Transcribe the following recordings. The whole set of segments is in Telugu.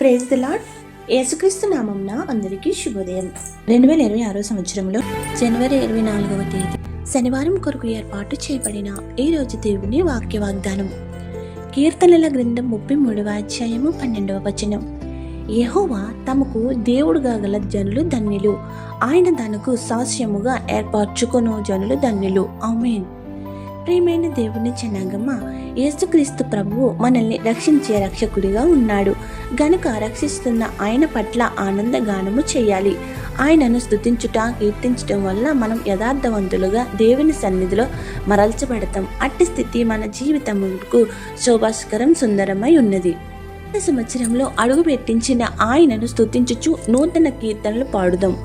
ప్రేజ్ ది లాడ్ యేసుక్రీస్తు నామంన అందరికీ శుభోదయం. రెండు వేల ఇరవై ఆరో సంవత్సరంలో జనవరి ఇరవై నాలుగవ తేదీ శనివారం కొరకు ఏర్పాటు చేయబడిన ఈ రోజు దేవుని వాక్య వాగ్దానం కీర్తనల గ్రంథం ముప్పై మూడవ అధ్యాయము పన్నెండవ వచనం. యహోవా తమకు దేవుడుగా గల జనులు ధన్యులు. ఆయన తనకు సాస్యముగా ఏర్పరచుకొను జనులు ధన్యులు. ఆమేన్. ప్రియమైన దేవుని జనాంగమ్మ యేసుక్రీస్తు ప్రభువు మనల్ని రక్షించే రక్షకుడిగా ఉన్నాడు. గనుక రక్షిస్తున్న ఆయన పట్ల ఆనందగానము చేయాలి. ఆయనను స్తుతించుట కీర్తించటం వల్ల మనం యథార్థవంతులుగా దేవుని సన్నిధిలో మరల్చబడతాం. అట్టి స్థితి మన జీవితముకు శోభాస్కరం సుందరమై ఉన్నది. సంవత్సరంలో అడుగు పెట్టించిన ఆయనను స్తుతించుచు నూతన కీర్తనలు పాడుదాం.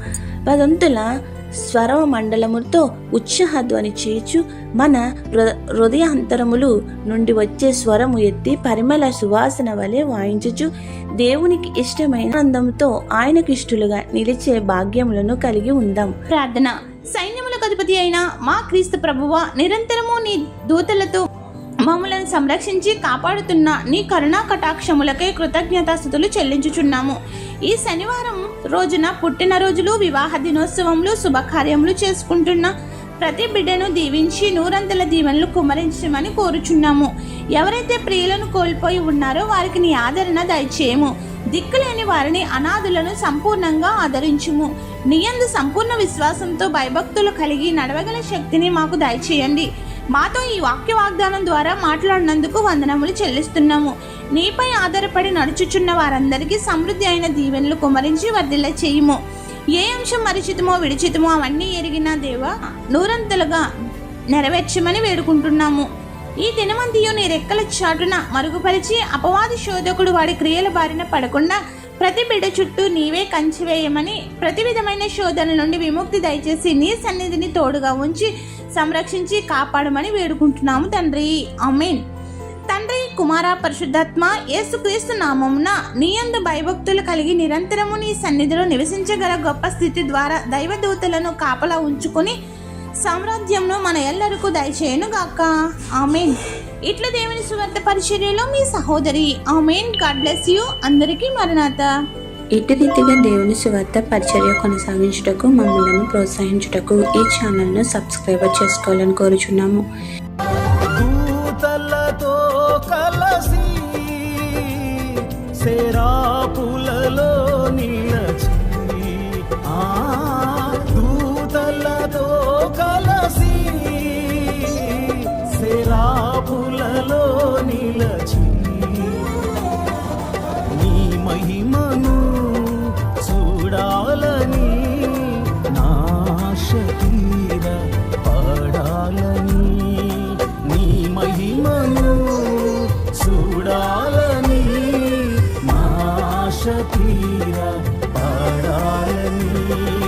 పదంతుల స్వరవ మండలముతో ఉత్సాహధ్వని చేచు మన హృ- హృదయాంతరములు నుండి వచ్చే స్వరము ఎత్తి పరిమళ సువాసన వలె వాయించుచు దేవునికి ఇష్టమైన ఆనందంతో ఆయనకు ఇష్టలుగా నిలిచే భాగ్యములను కలిగి ఉందాం. ప్రార్థన. సైన్యములకు అధిపతి అయిన మా క్రీస్తు ప్రభువ నిరంతరము నీ దూతలతో మమ్మలను సంరక్షించి కాపాడుతున్న నీ కరుణా కటాక్షములకే కృతజ్ఞతాస్థుతులు చెల్లించుచున్నాము. ఈ శనివారం రోజున పుట్టినరోజులు వివాహ దినోత్సవములు శుభకార్యములు చేసుకుంటున్న ప్రతి బిడ్డను దీవించి నూరంతల దీవెనలు కుమరించమని కోరుచున్నాము. ఎవరైతే ప్రియులను కోల్పోయి ఉన్నారో వారికి నీ ఆదరణ దయచేయము. దిక్కులేని వారిని అనాథులను సంపూర్ణంగా ఆదరించుము. నీయందు సంపూర్ణ విశ్వాసంతో భయభక్తులు కలిగి నడవగల శక్తిని మాకు దయచేయండి. మాతో ఈ వాక్య వాగ్దానం ద్వారా మాట్లాడినందుకు వందనములు చెల్లిస్తున్నాము. నీపై ఆధారపడి నడుచుచున్న వారందరికీ సమృద్ధి అయిన దీవెనలు కుమరించి వర్ధిల్ల చేయుము. ఏ అంశం మరిచితమో విడిచితమో అవన్నీ ఎరిగిన దేవ నూరంతలుగా నెరవేర్చమని వేడుకుంటున్నాము. ఈ దినమంతియు నీ రెక్కల చాటున మరుగుపరిచి అపవాది శోధకుడు వాడి క్రియల బారిన పడకుండా ప్రతి బిడ్డ చుట్టూ నీవే కంచివేయమని ప్రతి విధమైన శోధన నుండి విముక్తి దయచేసి నీ సన్నిధిని తోడుగా ఉంచి సంరక్షించి కాపాడమని వేడుకుంటున్నాము తండ్రి. అమీన్ తండ్రి కుమార పరిశుద్ధాత్మ యేసుక్రీస్తు నామమున నీయందు భయభక్తులు కలిగి నిరంతరము నీ సన్నిధిలో నివసించగల గొప్ప స్థితి ద్వారా దైవదూతలను కాపలా ఉంచుకొని సామ్రాజ్యంను మన ఎల్లరకు దయచేయను గాక ఆమెన్. ఇట్ల దేవుని సువార్త పరిచర్యలో మీ సహోదరి ఆమెన్. God bless you. అందరికీ మరణాత. ఇటు రీతిగా దేవుని సువార్త పరిచర్య కొనసాగించుటకు మమ్మల్ని ప్రోత్సహించుటకు ఈ ఛానల్ను సబ్స్క్రైబ్ చేసుకోవాలని కోరుచున్నాము. సేరాపులలో నిలచి ఆ దూతలతో కలసి సేరాపులలో నిలచి నీ మహిమను చూడాలని నాశతీర തീര പാടായ നീ